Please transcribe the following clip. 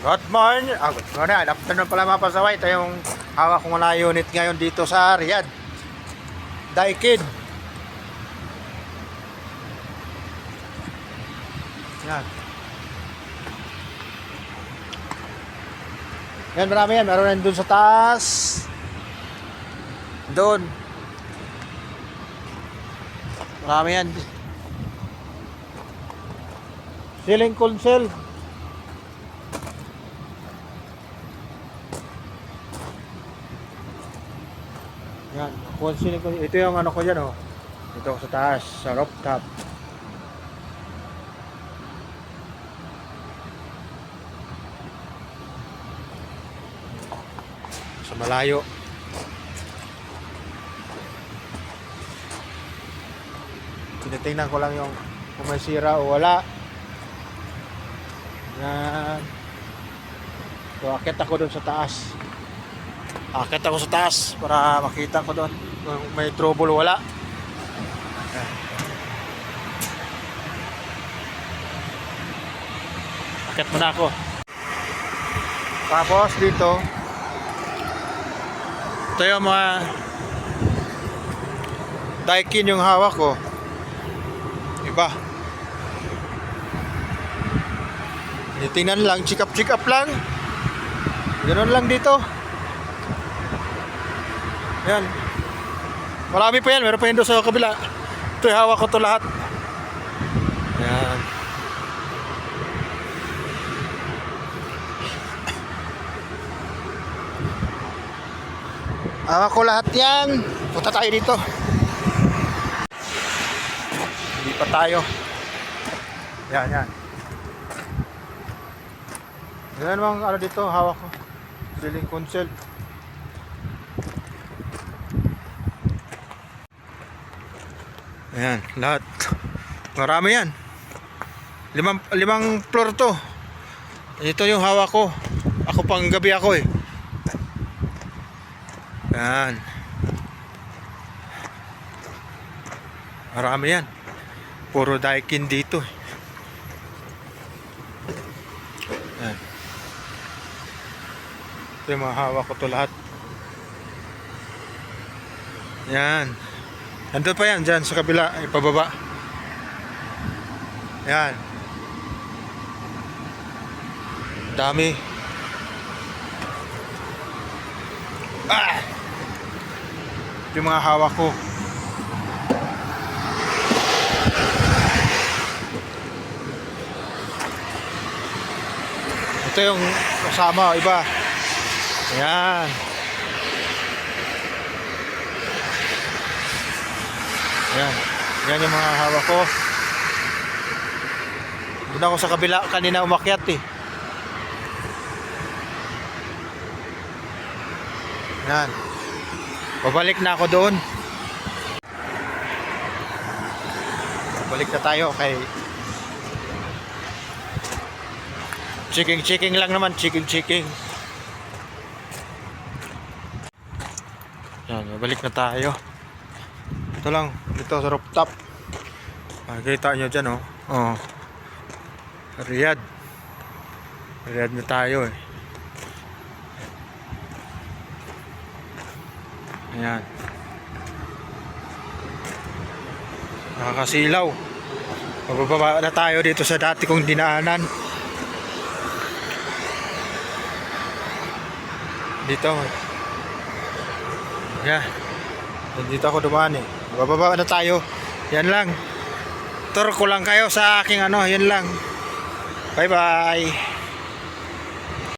Good morning. Ah, good morning. Good afternoon pala mga pasaway. Ito yung hawak kong na unit ngayon dito sa Riyadh. Daikin. Yan. Yan, marami yan. Meron yan dun sa taas. Doon. Marami yan. Ceiling console. Yan, sino ko, ito yung ano ko dyan oh. Ito sa taas, sa rooftop. Sa malayo. Tinitingnan ko lang yung kung may sira o wala. Yan. So, akit ako doon sa taas. Akit ako sa taas para makita ko doon kung may trouble wala. Akit muna ako. Tapos dito, ito yung mga Daikin yung hawak ko. Iba. Tingnan lang, check up, check up lang. Ganun lang dito. Yan. Marami pa yan. Meron pa yan doon sa kabila. Ito, hawak ko to lahat. Yan. Hawak ko lahat yan. Punta tayo dito. Hindi pa tayo. Yan, yan. Yan mga ano dito, hawak ko. Drilling console. Ayan, lahat. Marami yan. Limang, limang floor to. Ito yung hawak ko. Ako pang gabi ako eh. Yan. Marami yan. Puro daikin dito. eh. Yan. Ito yung mga hawak ko to lahat. Yan. Nandun pa yan, dyan sa kabila, ay pababa. Yan. Dami. Ah! Yung mga hawak ko. Ito yung kasama, iba. Yan. Yan. Yan yung mga hawak ko. Doon ako sa kabila kanina umakyat eh. Yan. Babalik na ako doon. Balik na tayo kay Chiking chiking lang naman, chiking chiking. Yan, balik na tayo. Ito lang, dito sa rooftop. Makikita nyo dyan, oh. Oh. Riyadh. Riyadh na tayo, eh. Ayan. Nakakasilaw. Mabababa na tayo dito sa dati kong dinaanan. Dito. Yeah. Dito ako dumaan eh. Bababa na tayo. Yan lang. Tour lang kayo sa aking ano, yan lang. Bye bye.